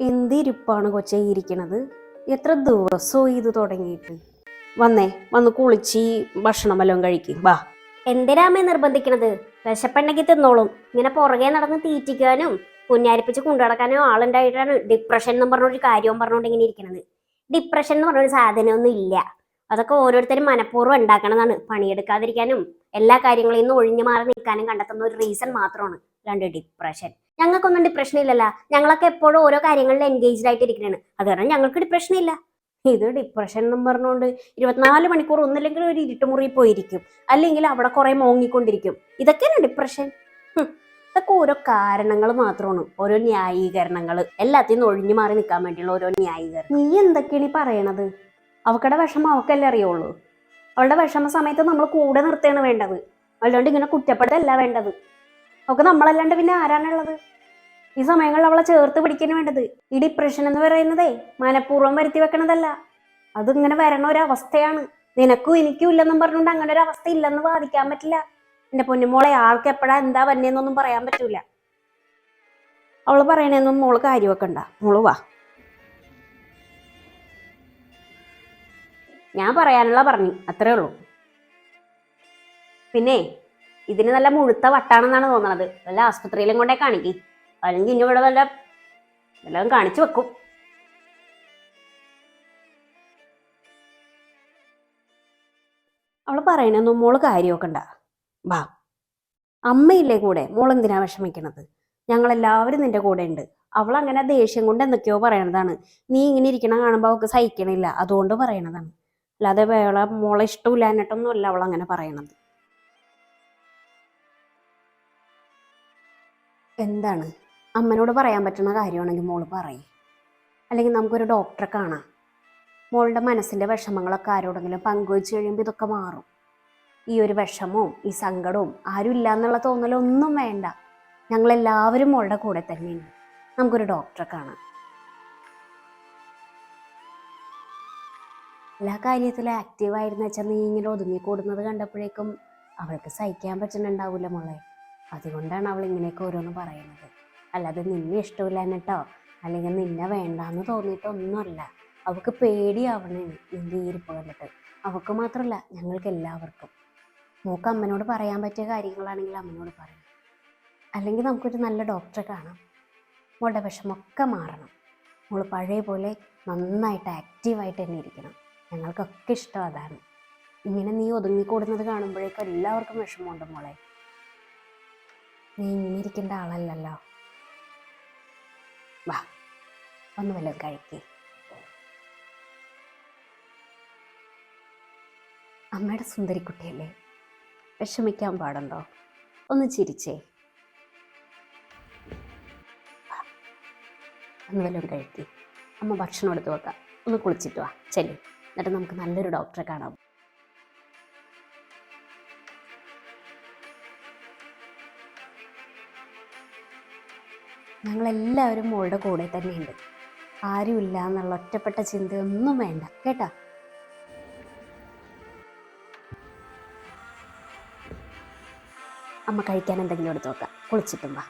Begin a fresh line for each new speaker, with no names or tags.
എന്തിരിപ്പാണ് കൊച്ചെ ഇരിക്കണത്? എത്ര ദിവസവും ഇത് തുടങ്ങിയിട്ട്? വന്നേ വന്ന് കുളിച്ച് ഭക്ഷണം വല്ലതും കഴിക്കും. വാ.
എന്തിനാമേ നിർബന്ധിക്കണത്? വിശപ്പുണ്ടെങ്കിൽ തിന്നോളും. ഇങ്ങനെ പുറകെ നടന്ന് തീറ്റിക്കാനും കുഞ്ഞാരിപ്പിച്ച് കൊണ്ടുനടക്കാനും ആളുണ്ടായിട്ടാണ് ഡിപ്രഷൻ എന്ന് പറഞ്ഞൊരു കാര്യവും പറഞ്ഞുകൊണ്ട് ഇങ്ങനെ ഇരിക്കണത്. ഡിപ്രഷൻ എന്ന് പറഞ്ഞൊരു സാധനമൊന്നും ഇല്ല. അതൊക്കെ ഓരോരുത്തരും മനഃപൂർവം ഉണ്ടാക്കണതാണ്. പണിയെടുക്കാതിരിക്കാനും എല്ലാ കാര്യങ്ങളിൽ നിന്ന് ഒഴിഞ്ഞു മാറി നിൽക്കാനും കണ്ടെത്തുന്ന ഒരു റീസൺ മാത്രമാണ്. രണ്ട് ഡിപ്രഷൻ ഞങ്ങൾക്കൊന്നും ഡിപ്രഷൻ ഇല്ലല്ലോ. ഞങ്ങളൊക്കെ എപ്പോഴും ഓരോ കാര്യങ്ങളിൽ എൻഗേജ്ഡ് ആയിട്ട് ഇരിക്കണാണ് അത് കാരണം ഞങ്ങൾക്ക് ഡിപ്രഷൻ ഇല്ല. ഇത് ഡിപ്രഷൻ എന്ന് പറഞ്ഞുകൊണ്ട് ഇരുപത്തിനാല് മണിക്കൂർ ഒന്നില്ലെങ്കിൽ ഒരു ഇരുട്ടുമുറി പോയിരിക്കും. അല്ലെങ്കിൽ അവിടെ കുറെ മോങ്ങിക്കൊണ്ടിരിക്കും. ഇതൊക്കെയാണ് ഡിപ്രഷൻ ഇതൊക്കെ ഓരോ കാരണങ്ങൾ മാത്രമാണ്. ഓരോ ന്യായീകരണങ്ങൾ. എല്ലാത്തിനും ഒഴിഞ്ഞു മാറി നിൽക്കാൻ വേണ്ടിയുള്ള ഓരോ ന്യായീകരണം.
നീ എന്തൊക്കെയാണ് ഈ പറയണത്? അവക്കടെ വിഷമം അവക്കല്ലേ അറിയുള്ളൂ? അവളുടെ വിഷമ സമയത്ത് നമ്മൾ കൂടെ നിർത്തുകയാണ് വേണ്ടത്. അല്ലാണ്ട് ഇങ്ങനെ കുറ്റപ്പെടുത്തല്ല വേണ്ടത്. അവക്ക് നമ്മളല്ലാണ്ട് പിന്നെ ആരാണുള്ളത് ഈ സമയങ്ങളിൽ അവളെ ചേർത്ത് പിടിക്കാൻ വേണ്ടത്. ഈ ഡിപ്രഷൻ എന്ന് പറയുന്നതേ മനഃപൂർവം വരുത്തി വെക്കണതല്ല. അതിങ്ങനെ വരണ ഒരവസ്ഥയാണ് നിനക്കും എനിക്കും ഇല്ലെന്നും പറഞ്ഞുകൊണ്ട് അങ്ങനെ ഒരു അവസ്ഥ ഇല്ലെന്ന് വാദിക്കാൻ പറ്റില്ല. എന്റെ പൊന്നുമോളെ ആൾക്ക് എപ്പോഴാ എന്താ വന്നേന്നൊന്നും പറയാൻ പറ്റൂല. അവൾ പറയണേന്നും മോൾ കാര്യം വെക്കണ്ട മോൾ വാ. ഞാൻ പറയാനുള്ള പറഞ്ഞു. അത്രേ ഉള്ളൂ. പിന്നെ ഇതിന് നല്ല മുഴുത്ത വട്ടാണെന്നാണ് തോന്നണത്. വല്ല ആസ്പത്രിയിലും കൊണ്ടേ കാണിക്കി. അല്ലെങ്കിൽ ഇനി ഇവിടെ വല്ല എല്ലാം കാണിച്ചു വെക്കും. അവൾ പറയണൊന്നും മോൾ കാര്യമൊക്കണ്ട വാ. അമ്മയില്ലേ കൂടെ? മോൾ എന്തിനാ വിഷമിക്കണത്? ഞങ്ങളെല്ലാവരും നിന്റെ കൂടെ ഉണ്ട്. അവൾ അങ്ങനെ ദേഷ്യം കൊണ്ട് എന്തൊക്കെയോ പറയണതാണ്. നീ ഇങ്ങനെ ഇരിക്കണ കാണുമ്പോൾ അവൾക്ക് സഹിക്കണില്ല. അതുകൊണ്ട് പറയണതാണ്. അല്ലാതെ വേള മോളെ ഇഷ്ടമില്ല അല്ല അവൾ അങ്ങനെ പറയണത്. എന്താണ്? അമ്മനോട് പറയാൻ പറ്റുന്ന കാര്യമാണെങ്കിൽ മോൾ പറയും. അല്ലെങ്കിൽ നമുക്കൊരു ഡോക്ടറെ കാണാം. മോളുടെ മനസ്സിന്റെ വിഷമങ്ങളൊക്കെ ആരോടെങ്കിലും പങ്കുവെച്ച് കഴിയുമ്പോൾ ഇതൊക്കെ മാറും. ഈ ഒരു വിഷമവും ഈ സങ്കടവും ആരും ഇല്ല എന്നുള്ള തോന്നലൊന്നും വേണ്ട. ഞങ്ങളെല്ലാവരും മോളുടെ കൂടെ തന്നെയുണ്ട് നമുക്കൊരു ഡോക്ടറെ കാണാം. എല്ലാ കാര്യത്തിലും ആക്റ്റീവായിരുന്നു വെച്ചാൽ നീ ഇങ്ങനെ ഒതുങ്ങിക്കൂടുന്നത് കണ്ടപ്പോഴേക്കും അവൾക്ക് സഹിക്കാൻ പറ്റുന്നുണ്ടാവില്ല മോളെ. അതുകൊണ്ടാണ് അവൾ ഇങ്ങനെയൊക്കെ ഓരോന്ന് പറയുന്നത്. അല്ലാതെ നിന്നെ ഇഷ്ടമില്ല എന്നിട്ടോ അല്ലെങ്കിൽ നിന്നെ വേണ്ടാന്ന് തോന്നിയിട്ടൊന്നുമല്ല. അവൾക്ക് പേടിയാവണേ നിന്റെ ഈ ഇരിപ്പ് കണ്ടിട്ട്. അവൾക്ക് മാത്രമല്ല ഞങ്ങൾക്ക് എല്ലാവർക്കും. മോക്ക് അമ്മനോട് പറയാൻ പറ്റിയ കാര്യങ്ങളാണെങ്കിൽ അമ്മനോട് പറയാം. അല്ലെങ്കിൽ നമുക്കൊരു നല്ല ഡോക്ടറെ കാണാം. മോളുടെ വിഷമൊക്കെ മാറണം. മോൾ പഴയ പോലെ നന്നായിട്ട് ആക്റ്റീവായിട്ട് തന്നെ ഇരിക്കണം. ഞങ്ങൾക്കൊക്കെ ഇഷ്ടം അതാണ്. ഇങ്ങനെ നീ ഒതുങ്ങിക്കൂടുന്നത് കാണുമ്പോഴേക്കും എല്ലാവർക്കും വിഷമമുണ്ട് മോളെ. നീ ഇങ്ങനെ ഇരിക്കേണ്ട ആളല്ലല്ലോ വാ ഒന്ന് വല്ലതും കഴിക്കേ. അമ്മയുടെ സുന്ദരിക്കുട്ടിയല്ലേ? വിഷമിക്കാൻ പാടുണ്ടോ? ഒന്ന് ചിരിച്ചേ. ഒന്ന് വല്ലതും കഴിക്കേ. അമ്മ ഭക്ഷണം എടുത്ത് വെക്കാം. ഒന്ന് കുളിച്ചിട്ട് വാ. ചെല്ലി. എന്നിട്ട് നമുക്ക് നല്ലൊരു ഡോക്ടറെ കാണാം. ഞങ്ങളെല്ലാവരും മോളുടെ കൂടെ തന്നെയുണ്ട്. ആരുമില്ല എന്നുള്ള ഒറ്റപ്പെട്ട ചിന്തയൊന്നും വേണ്ട. കേട്ടാ? അമ്മ കഴിക്കാൻ എന്തെങ്കിലും എടുത്ത് നോക്കാം കുളിച്ചിട്ടും വാ.